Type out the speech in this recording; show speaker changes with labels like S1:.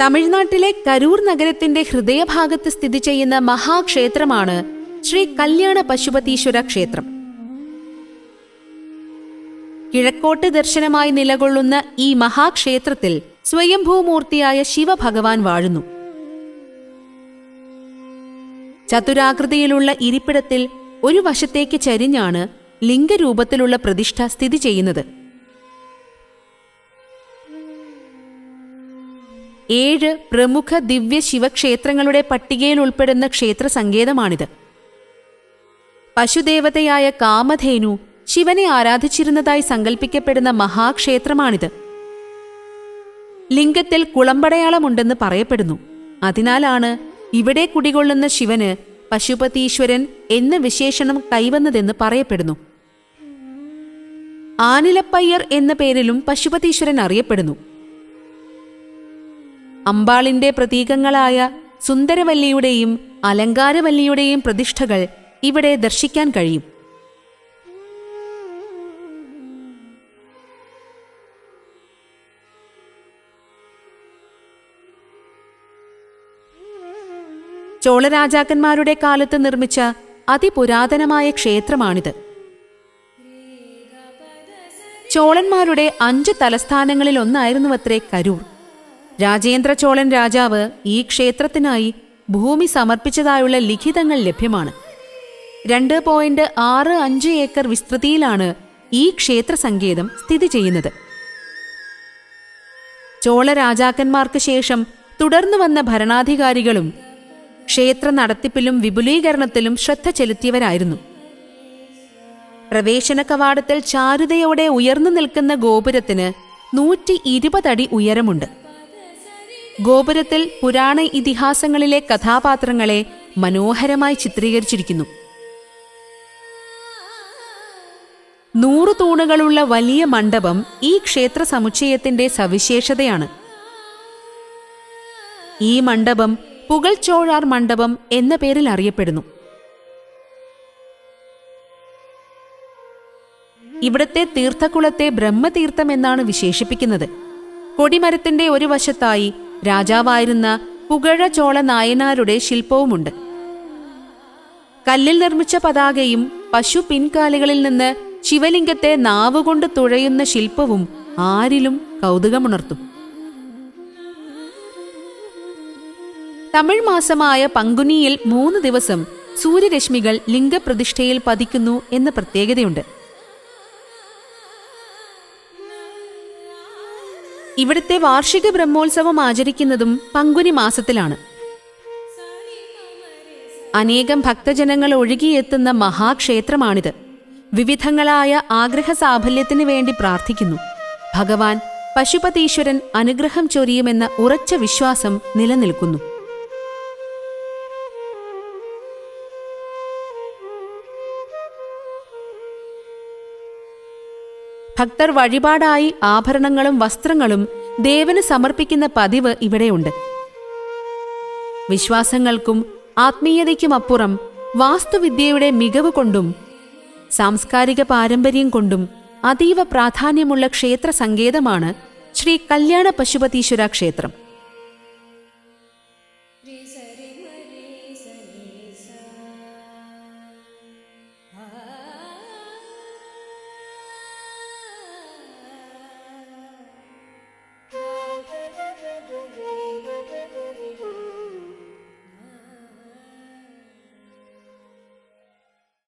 S1: തമിഴ്നാട്ടിലെ കരൂർ നഗരത്തിന്റെ ഹൃദയഭാഗത്ത് സ്ഥിതി ചെയ്യുന്ന മഹാക്ഷേത്രമാണ് ശ്രീ കല്യാണ പശുപതീശ്വര ക്ഷേത്രം. കിഴക്കോട്ട് ദർശനമായി നിലകൊള്ളുന്ന ഈ മഹാക്ഷേത്രത്തിൽ സ്വയംഭൂമൂർത്തിയായ ശിവഭഗവാൻ വാഴുന്നു. ചതുരാകൃതിയിലുള്ള ഇരിപ്പിടത്തിൽ ഒരു വശത്തേക്ക് ചരിഞ്ഞാണ് ലിംഗരൂപത്തിലുള്ള പ്രതിഷ്ഠ സ്ഥിതി ചെയ്യുന്നത്. ഏഴ് പ്രമുഖ ദിവ്യ ശിവക്ഷേത്രങ്ങളുടെ പട്ടികയിൽ ഉൾപ്പെടുന്ന ക്ഷേത്ര സങ്കേതമാണിത് പശുദേവതയായ കാമധേനു ശിവനെ ആരാധിച്ചിരുന്നതായി സങ്കല്പിക്കപ്പെടുന്ന മഹാക്ഷേത്രമാണിത്. ലിംഗത്തിൽ കുളമ്പടയാളമുണ്ടെന്ന് പറയപ്പെടുന്നു. അതിനാലാണ് ഇവിടെ കുടികൊള്ളുന്ന ശിവന് പശുപതീശ്വരൻ എന്ന വിശേഷണം കൈവന്നതെന്ന് പറയപ്പെടുന്നു. ആനിലപ്പയ്യർ എന്ന പേരിലും പശുപതീശ്വരൻ അറിയപ്പെടുന്നു. അമ്പാളിന്റെ പ്രതീകങ്ങളായ സുന്ദരവല്ലിയുടെയും അലങ്കാരവല്ലിയുടെയും പ്രതിഷ്ഠകൾ ഇവിടെ ദർശിക്കാൻ കഴിയും. ചോളരാജാക്കന്മാരുടെ കാലത്ത് നിർമ്മിച്ച അതിപുരാതനമായ ക്ഷേത്രമാണിത്. ചോളന്മാരുടെ അഞ്ച് തലസ്ഥാനങ്ങളിൽ ഒന്നായിരുന്നുവത്രേ കരൂർ. രാജേന്ദ്ര ചോളൻ രാജാവ് ഈ ക്ഷേത്രത്തിനായി ഭൂമി സമർപ്പിച്ചതായുള്ള ലിഖിതങ്ങൾ ലഭ്യമാണ്. രണ്ട് പോയിന്റ് ആറ് അഞ്ച് ഏക്കർ വിസ്തൃതിയിലാണ് ഈ ക്ഷേത്ര സങ്കേതം സ്ഥിതി ചെയ്യുന്നത്. ചോള രാജാക്കന്മാർക്ക് ശേഷം തുടർന്നു വന്ന ഭരണാധികാരികളും ക്ഷേത്ര നടത്തിപ്പിലും വിപുലീകരണത്തിലും ശ്രദ്ധ ചെലുത്തിയവരായിരുന്നു. പ്രവേശന കവാടത്തിൽ ചാരുതയോടെ ഉയർന്നു നിൽക്കുന്ന ഗോപുരത്തിന് നൂറ്റി ഇരുപതടി ഉയരമുണ്ട്. ഗോപുരത്തിൽ പുരാണ ഇതിഹാസങ്ങളിലെ കഥാപാത്രങ്ങളെ മനോഹരമായി ചിത്രീകരിച്ചിരിക്കുന്നു. നൂറു തൂണുകളുള്ള വലിയ മണ്ഡപം ഈ ക്ഷേത്ര സമുച്ചയത്തിന്റെ സവിശേഷതയാണ്. ഈ മണ്ഡപം പുകൾച്ചോഴാർ മണ്ഡപം എന്ന പേരിൽ അറിയപ്പെടുന്നു. ഇവിടത്തെ തീർത്ഥക്കുളത്തെ ബ്രഹ്മതീർത്ഥം എന്നാണ് വിശേഷിപ്പിക്കുന്നത്. കൊടിമരത്തിന്റെ ഒരു വശത്തായി രാജാവായിരുന്ന പുകഴ ചോള നായനാരുടെ ശില്പവുമുണ്ട്. കല്ലിൽ നിർമ്മിച്ച പതാകയും പശു പിൻകാലുകളിൽ നിന്ന് ശിവലിംഗത്തെ നാവുകൊണ്ട് തുഴയുന്ന ശില്പവും ആരിലും കൗതുകമുണർത്തും. തമിഴ് മാസമായ പങ്കുനിയിൽ മൂന്ന് ദിവസം സൂര്യരശ്മികൾ ലിംഗപ്രതിഷ്ഠയിൽ പതിക്കുന്നു എന്ന പ്രത്യേകതയുണ്ട്. ഇവിടുത്തെ വാർഷിക ബ്രഹ്മോത്സവം ആചരിക്കുന്നതും പങ്കുനി മാസത്തിലാണ്. അനേകം ഭക്തജനങ്ങൾ ഒഴുകിയെത്തുന്ന മഹാക്ഷേത്രമാണിത്. വിവിധങ്ങളായ ആഗ്രഹ സാഫല്യത്തിന് വേണ്ടി പ്രാർത്ഥിക്കുന്നു. ഭഗവാൻ പശുപതീശ്വരൻ അനുഗ്രഹം ചൊരിയുമെന്ന ഉറച്ച വിശ്വാസം നിലനിൽക്കുന്നു. ഭക്തർ വഴിപാടായി ആഭരണങ്ങളും വസ്ത്രങ്ങളും ദേവന് സമർപ്പിക്കുന്ന പതിവ് ഇവിടെയുണ്ട്. വിശ്വാസങ്ങൾക്കും ആത്മീയതയ്ക്കുമപ്പുറം വാസ്തുവിദ്യയുടെ മികവ് കൊണ്ടും സാംസ്കാരിക പാരമ്പര്യം കൊണ്ടും അതീവ പ്രാധാന്യമുള്ള ക്ഷേത്ര സങ്കേതമാണ് ശ്രീ കല്യാണ പശുപതീശ്വര ക്ഷേത്രം.